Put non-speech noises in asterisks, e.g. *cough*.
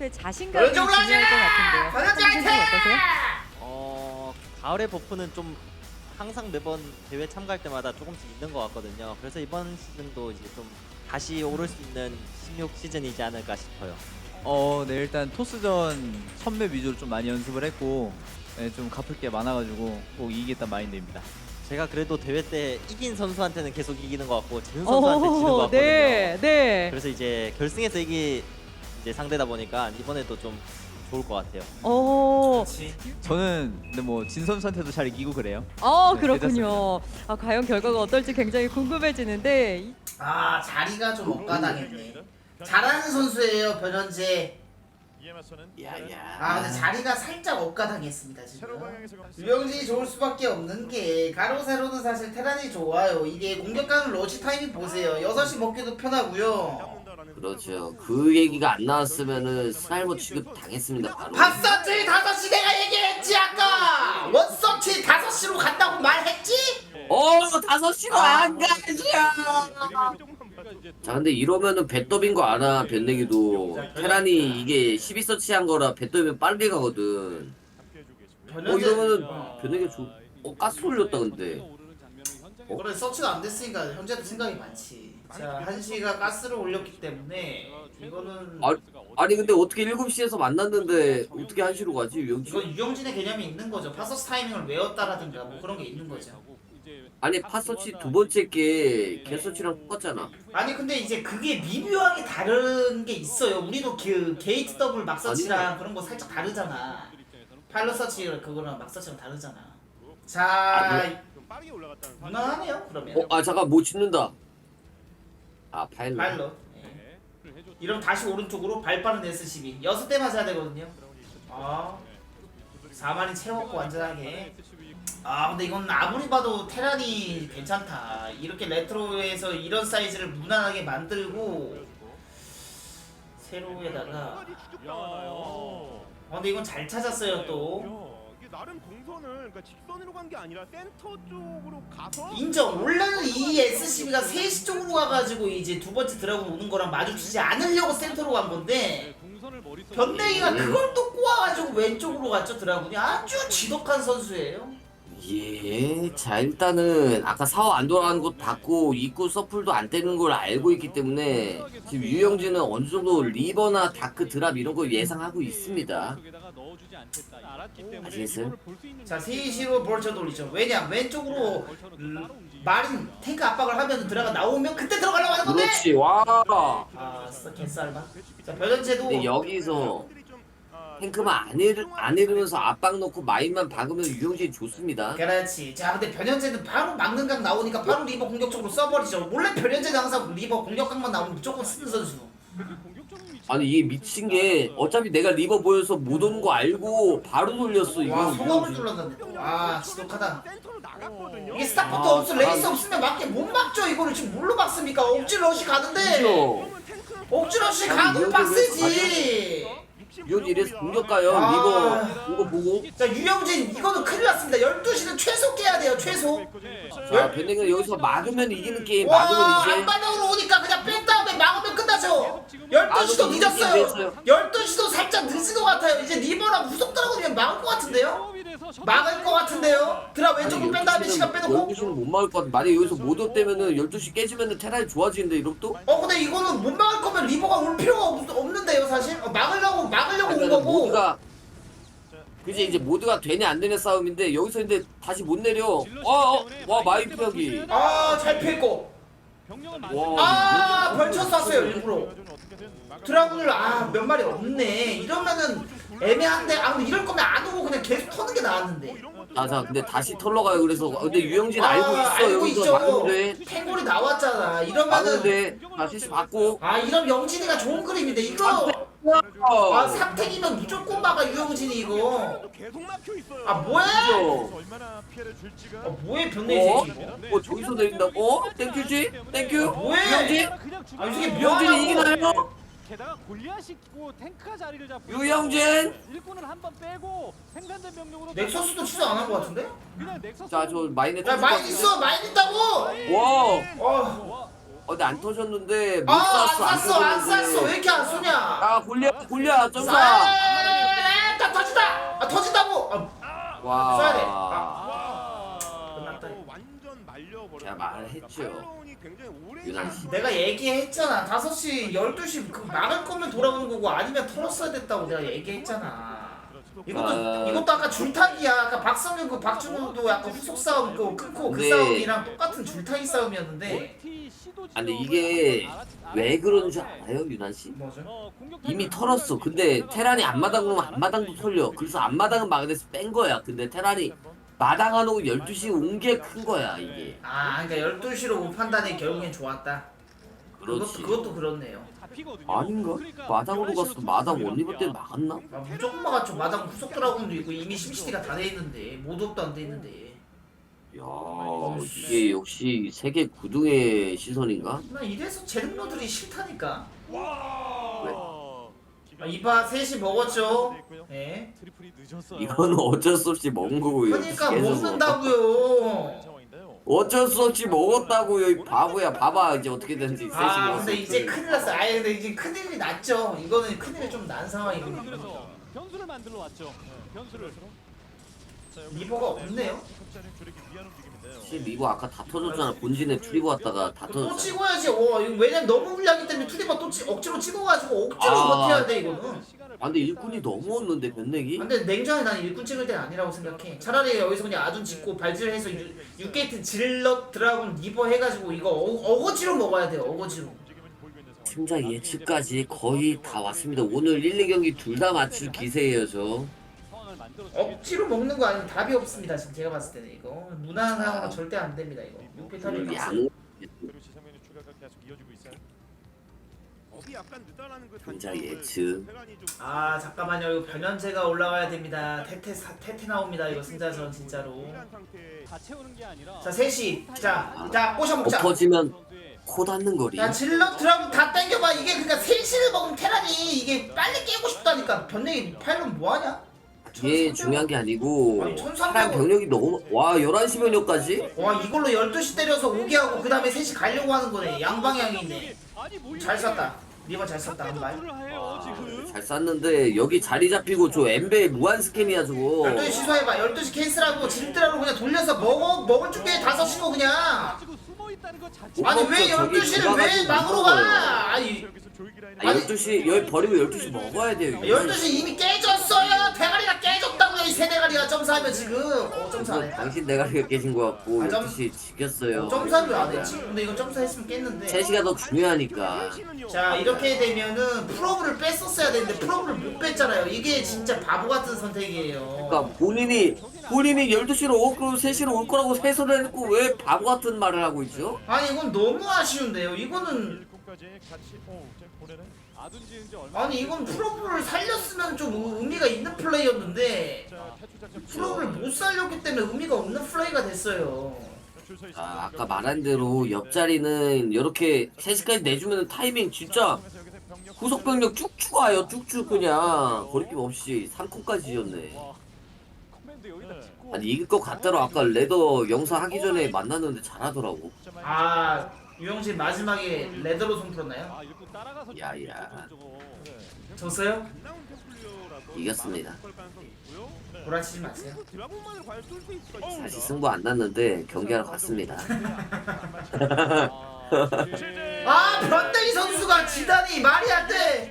선수의 자신감이 왼쪽 중요할 것 같은데요. 변현재 박성준 선수 어떠세요? 어 가을의 버프는 좀 항상 매번 대회 참가할 때마다 조금씩 있는 것 같거든요. 그래서 이번 시즌도 이제 좀 다시 오를 수 있는 16 시즌이지 않을까 싶어요. 어, 네 일단 토스전 선맵 위주로 좀 많이 연습을 했고 네, 좀 갚을 게 많아가지고 꼭 이기겠다 마인드입니다. 제가 그래도 대회 때 이긴 선수한테는 계속 이기는 것 같고 지는 선수한테 지는 것 오, 같거든요. 네, 네. 그래서 이제 결승에서 이기 이제 상대다 보니까 이번에도 좀 좋을 것 같아요. 오, 그렇지. 저는 근데 뭐 진 선수한테도 잘 이기고 그래요. 어 네, 그렇군요. 아, 과연 결과가 어떨지 굉장히 궁금해지는데 이- 아 자리가 좀 엇가당했네. 잘하는 선수예요 변현재. 야야. 아 근데 자리가 살짝 엇가당했습니다 지금. 유영진이 좋을 수밖에 없는 게 가로 세로는 사실 테란이 좋아요. 이게 공격하는 러시 타이밍 보세요. 6시 먹기도 편하고요. 그렇죠. 그 얘기가 안 나왔으면은 스나이버 취급 당했습니다. 바로. 밥서치 5시 내가 얘기했지 아까. 원서치 5시로 간다고 말했지? 어 다섯 시로 안 가죠. 자 근데 이러면은 배더빈 거 알아 변내기도 테란이 이게 12서치 한 거라 배더빈 빨리 가거든. 어 이러면은 변내기 조... 어 가스 올렸다 근데. 그래 서치가 안 됐으니까 현재도 생각이 많지. 자 한시가 가스를 올렸기 때문에 이거는 아, 아니 근데 어떻게 7시에서 만났는데 어떻게 1시로 가지 이건 유영진? 유영진의 개념이 있는 거죠. 파서스 타이밍을 외웠다라든가 뭐 그런 게 있는 거죠. 아니 파서치 두 번째 게 개서치랑 똑같잖아. 아니 근데 이제 그게 미묘하게 다른 게 있어요. 우리도 그 게이트 더블 막서치랑 그런 거 살짝 다르잖아. 파일럿 서치 그거랑 막서치랑 다르잖아. 아, 자 무난하네요 그러면. 어, 아 잠깐 뭐 짓는다. 아 파일럿. 파일럿. 예. 이러면 다시 오른쪽으로 발 빠른 S12 여섯 대 맞아야 되거든요. 아 4만이 채웠고 완전하게. 아 근데 이건 아무리 봐도 테란이 괜찮다. 이렇게 레트로에서 이런 사이즈를 무난하게 만들고 세로에다가 아 근데 이건 잘 찾았어요 또. 나름 동선을 그러니까 직선으로 간 게 아니라 센터 쪽으로 가서 인정. 원래는 이 SCB가 3시 쪽으로 가가지고 이제 두 번째 드라군 오는 거랑 마주치지 않으려고 센터로 간 건데 변대기가 그걸 또 꼬아가지고 왼쪽으로 갔죠 드라군이 아주 지독한 선수예요. 예, 자 일단은 아까 사업 안 돌아가는 것 봤고 입구 서플도 안 떼는 걸 알고 있기 때문에 지금 유영진은 어느 정도 리버나 다크 드랍 이런 거 예상하고 있습니다. 아시겠어요? 자 3시로 벌쳐 돌리죠. 왜냐 왼쪽으로 음, 마린 탱크 압박을 하면 드라가 나오면 그때 들어가려고 하는 건데. 그렇지, 와. 아 진짜 개쌀만. 자 근데 여기서 탱크만 안, 이르, 안 이르면서 압박 넣고 마인만 박으면 유영진이 좋습니다. 그렇지. 자, 근데 변현재는 바로 막는 각 나오니까 바로 리버 공격적으로 써버리죠. 원래 변현재는 항상 리버 공격각만 나오면 무조건 쓰는 선수. 아니 이게 미친 게 어차피 내가 리버 보여서 못 오는 거 알고 바로 돌렸어 이거. 와, 소감을 유영진. 또. 아, 지독하다. 이게 스타포트 아, 없어, 레이스 아. 없으면 막게 못 막죠. 이거를 지금 뭘로 막습니까? 억지 러시 가는데. 그죠? 억지 러시 아니, 가도 이런 빡세지. 유영진 이래서 공격 가요. 아. 리버 이거 보고. 자, 유영진 이거는 큰일 났습니다. 12시는 최소 깨야 돼요. 최소. 자 변댕이가 여기서 막으면 이기는 게임 와, 막으면 이제 안바닥으로 오니까 그냥 뺀 다음에 막으면 끝나죠. 아, 12시도 근데 늦었어요. 이겼어요. 12시도 살짝 늦은 것 같아요. 이제 리버랑 후속 들어가면 막을 것 같은데요? 막을 것 같은데요? 드라 왼쪽으로 뺀 다음에 시간 빼놓고 12시는 못 막을 것 같아. 만약에 여기서 못올 때면은 12시 깨지면은 테란이 좋아지는데 이러면 또? 어 근데 이거는 못 막을 거면 리버가 올 필요가 없, 없는데요 사실? 어, 막으려고 막으려고 온 그러면 거고 모두가 그지 이제 모두가 되냐 안 되냐 싸움인데 여기서 근데 다시 못 내려. 어, 어, 와 마이프 여기. 아 잘 피했고 와. 아 벌쳐 쐈어요 일부러 드라군을 아몇 마리 없네 이러면은 애매한데 아 근데 이럴 거면 안 오고 그냥 계속 터는 게 나았는데 아, 자, 근데 다시 털러 가요. 그래서 근데 유영진 아, 알고 있어. 알고 여기서 막으면 돼. 탱골이 나왔잖아 이러면은 돼. 아, 실수 받고. 아 이런 영진이가 좋은 그림인데 이거 아 아, 삼탱이면 무조건 막아 유영진이 이거 계속 막혀 있어요. 아 뭐야 그죠? 얼마나 피해를 줄지가 아 뭐해 변내지 어? 이거 어, 저기서 내린다고? 어? 땡큐지? 땡큐? 뭐해? 유영진? 아 이게 유영진이 뭐하냐고 이기나요? 게다가 골리앗이고 탱크가 자리를 잡고 유영진? 일꾼을 한번 빼고 생산된 병력으로 넥서스도 취소 안 한 거 같은데? 그냥 넥서스 자, 저 마이넷 야 많이 있어 많이 있다고 와. 어. 근데 안 터졌는데 못 아 안 쐈어 안 쐈어 안 터졌는데. 쐈어 왜 이렇게 안 쏘냐 아 골리앗 골리앗 점사 아, 다 터진다 아 터진다고 아, 쏴야 돼. 와 끝났다. 어, 완전 말려버렸어. 야, 말했죠. 유난 씨. 내가 얘기했잖아 5시 12시 그 막을 거면 돌아오는 거고 아니면 털었어야 됐다고 내가 얘기했잖아 이것도 아. 이것도 아까 줄타기야 아까 박성현 그 박준호도 약간 후속 싸움 그 끊고 그 네. 싸움이랑 똑같은 줄타기 싸움이었는데 아, 지점을 이게 왜 그러는 줄 알아요 유난 씨? 뭐죠? 어, 이미 털었어. 근데 테란이 앞마당 알아서 앞마당도 털려. 그래서 앞마당은 막아내서 뺀 거야. 근데 테란이 마당 안 오고 12시 온 게 큰 거야 이게. 아 그러니까 12시로 못 판단이 결국엔 좋았다 그것도, 그렇지. 그것도 그렇네요 잡히거든요. 아닌가? 그러니까 마당으로 11시로 갔어. 마당 원리버 때 막았나? 아, 무조건 막았죠 마당 후속 드라군도 있고 이미 심시티가 다 돼 있는데 모드업도 안 돼 있는데 야 이게 역시 세계 구둥의 시선인가? 나 이래서 재능러들이 싫다니까 왜? 아, 이봐 셋이 먹었죠 예 트리플이 늦었어요. 이건 어쩔 수 없이 먹은 거고요. 그러니까 계속 먹는다고요 상황인데요. 어쩔 수 없이 먹었다고요. 이 바보야. 봐봐 이제 어떻게 되는지. 셋이 아 먹었어. 근데 이제 큰일 났어 아예 근데 이제 큰일이 났죠 이거는 큰일이 좀 난 상황이거든요 그래서 변수를 만들러 왔죠. 변수를. 리버가 없네요 혹시 리버 아까 다 터졌잖아. 본진에 트리버 왔다가 다 또 터졌잖아. 찍어야지 어 이거 왜냐면 너무 불리하기 때문에 투리버 또 찍, 억지로 찍어가지고 억지로 아. 버텨야 돼 이거는 아 근데 일꾼이 너무 없는데 변내기? 근데 냉정하게 난 일꾼 찍을 때는 아니라고 생각해 차라리 여기서 그냥 아둔 짓고 발질해서 6게이트 질럿 드라군 리버 해가지고 이거 어, 어거지로 먹어야 돼요 어거지로 팀장 예측까지 거의 다 왔습니다. 오늘 1, 2경기 둘 다 맞출 기세예요 저. 억지로 먹는 거 아니면 답이 없습니다 지금 제가 봤을 때는 이거 무난한 상황은 아. 절대 안 됩니다 이거 6페 탈이 오늘 박스 양 늦다라는 그 예측. 아 잠깐만요. 이거 변현재가 올라와야 됩니다. 태태 사, 태태 나옵니다. 이거 승자전 진짜로. 이란 상태 다 채우는 게 아니라 자 셋이. 자자 꼬셔 먹자. 엎어지면 코 닿는 거리. 야 질럿 드라군 다 땡겨봐. 이게 그니까 셋시를 먹으면 테란이 이게 빨리 깨고 싶다니까. 변내기 파일럿 뭐하냐? 이게 중요한 게 아니고 아니, 1300 사람 병력이 너무 와 11시 병력까지? 와 이걸로 12시 때려서 오게 하고 그 다음에 셋이 가려고 하는 거네. 양방향이 있네. 아니 뭐잘 쐈다 리버 잘 쐈다 한발 전투를 해요 지금. 잘 쐈는데 여기 자리 잡히고 저 엠베 무한 스캔이야 저거 12시 취소해봐 12시 캔슬하고 진드라로 그냥 돌려서 먹어 먹을 준비해 5시고 그냥 가지고 숨어 있다는 것 자체. 아니 왜 저기 12시를 왜 막으로. 가 아니 아, 12시 여기 버리고 12시 먹어야 돼요 이거. 12시 이미 깨졌어요 대가리가 이세 대가리가 점사하면 지금. 어 점사 안 했다. 당신 대가리가 깨진 것 같고 아, 점- 12시 지켰어요. 점사를 안 했지. 근데 이거 점사했으면 깼는데. 3시가 더 중요하니까. 자 이렇게 되면은 프로브를 뺐었어야 되는데 프로브를 못 뺐잖아요. 이게 진짜 바보 같은 선택이에요. 그러니까 본인이 본인이 12시로 올 거고 3시로 올 거라고 세소를 해놓고 왜 바보 같은 말을 하고 있죠? 아니 이건 너무 아쉬운데요. 이거는 아둔 지은 지 얼마 아니 이건 프로브를 살렸으면 좀 의- 의미가 있는 플레이였는데 프로브를 못 살렸기 때문에 의미가 없는 플레이가 됐어요. 아, 아까 말한 대로 옆자리는 이렇게 3시까지 내주면 타이밍 진짜 후속 병력 쭉쭉 와요. 쭉쭉 그냥 거리낌 없이 3컷까지 지었네 커맨드 여기다 찍고 아니 이길 것 같더라 아까 레더 영상 하기 전에 만났는데 잘하더라고. 아 유영진 마지막에 레더로 손 풀었나요? 아 이렇게 따라가서 야, 좀 야. 저거, 저거. 졌어요? 이겼습니다. 마세요 과연 쏠수 있을까? 사실 승부 안 났는데 경기하러 갔습니다 *laughs* 아, 아 변대희 선수가 지다니 말이 안 돼